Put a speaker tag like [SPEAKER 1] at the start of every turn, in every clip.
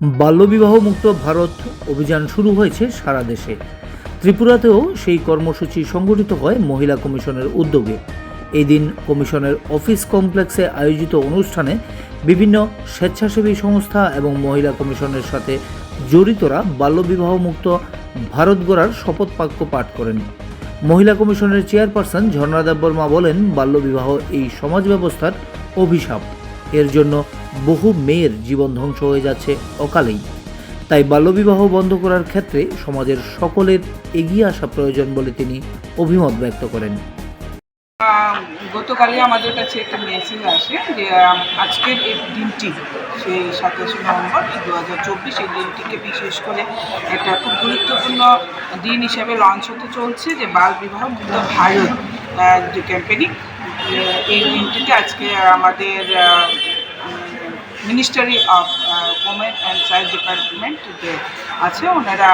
[SPEAKER 1] বাল্যবিবাহ মুক্ত ভারত অভিযান শুরু হয়েছে সারা দেশে। ত্রিপুরাতেও সেই কর্মসূচি সংগঠিত হয় মহিলা কমিশনের উদ্যোগে। এই দিন কমিশনের অফিস কমপ্লেক্সে আয়োজিত অনুষ্ঠানে বিভিন্ন স্বেচ্ছাসেবী সংস্থা এবং মহিলা কমিশনের সাথে জড়িতরা বাল্যবিবাহ মুক্ত ভারত গড়ার শপথ বাক্য পাঠ করেন। মহিলা কমিশনের চেয়ারপারসন ঝর্ণা দেববর্মা বলেন, বাল্যবিবাহ এই সমাজ ব্যবস্থার অভিশাপ। এর জন্য বহু মেয়ের জীবন ধ্বংস হয়ে যাচ্ছে অকালেই। তাই বাল্যবিবাহ বন্ধ করার ক্ষেত্রে সমাজের সকলের এগিয়ে আসা প্রয়োজন বলে তিনি অভিমত ব্যক্ত করেন।
[SPEAKER 2] গতকালই আমাদের কাছে একটা মেসেজ আসে যে আজকের এই দিনটি, সেই সাতাশে নভেম্বর দু হাজার চব্বিশ এই দিনটিকে বিশেষ করে একটা খুব গুরুত্বপূর্ণ দিন হিসেবে লঞ্চ হতে চলছে যে বাল বিবাহ মুক্ত ভারত যে ক্যাম্পেনিং এই দিনটিতে আজকে আমাদের Ministry of uh, Women and Child Development. Department যে আছে, ওনারা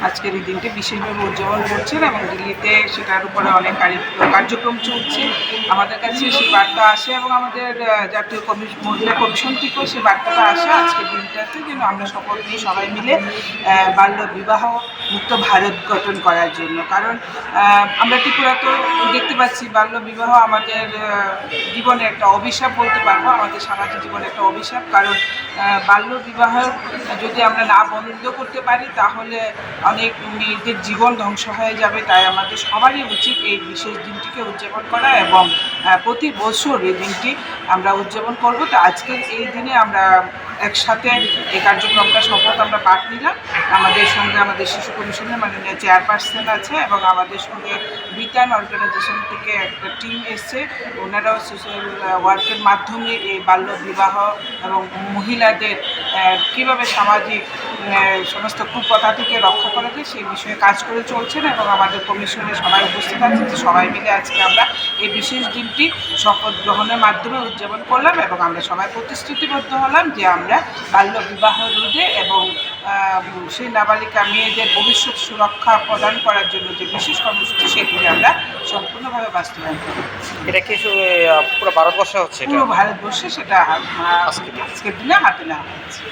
[SPEAKER 2] আজকের এই দিনটি বিশেষভাবে উদযাপন করছেন এবং দিল্লিতে সেটার উপরে অনেক কারি- কার্যক্রম চলছে। আমাদের কাছে সেই বার্তা আসে এবং আমাদের জাতীয় কমিশন মহিলা কমিশন থেকেও সেই বার্তাটা আসে আজকের দিনটাতে, যেন আমরা সকল নিয়ে সবাই মিলে বাল্য বিবাহ মুক্ত ভারত গঠন করার জন্য। কারণ আমরা ত্রিপুরা তো দেখতে পাচ্ছি বাল্য বিবাহ আমাদের জীবনে একটা অভিশাপ বলতে পারব, আমাদের সামাজিক জীবনে একটা অভিশাপ। কারণ বাল্য বিবাহ যদি আমরা না বন্ধ করতে পারি, তাহলে অনেক মেয়েদের জীবন ধ্বংস হয়ে যাবে। তাই আমাদের সবারই উচিত এই বিশেষ দিনটিকে উদযাপন করা এবং প্রতি বছর এই দিনটি আমরা উদযাপন করব। তো আজকের এই দিনে আমরা একসাথে এই কার্যক্রমটা, শপথ আমরা পাঠ নিলাম। আমাদের সঙ্গে আমাদের শিশু কমিশনের মাননীয় চেয়ারপারসন আছে এবং আমাদের সঙ্গে বিতান অর্গানাইজেশন থেকে একটা টিম এসছে। ওনারাও সোশ্যাল ওয়ার্কের মাধ্যমে এই বাল্য বিবাহ এবং মহিলাদের কীভাবে সামাজিক সমস্ত কুপ্রথা থেকে রক্ষা করা যায় সেই বিষয়ে কাজ করে চলছেন এবং আমাদের কমিশনে সবাই উপস্থিত আছেন যে সবাই মিলে আজকে আমরা এই বিশেষ দিনটি শপথ গ্রহণের মাধ্যমে উদযাপন করলাম এবং আমরা সবাই প্রতিশ্রুতিবদ্ধ হলাম যে আমরা বাল্য বিবাহ রোধে এবং সেই নাবালিকা মেয়েদের ভবিষ্যৎ সুরক্ষা প্রদান করার জন্য যে বিশেষ কর্মসূচি সেগুলি আমরা সম্পূর্ণভাবে বাস্তবায়ন করি
[SPEAKER 3] এটা কি পুরো ভারতবর্ষে হচ্ছে
[SPEAKER 2] পুরো ভারতবর্ষে সেটা আজকের দিনে হাতে নেওয়া হয়েছে।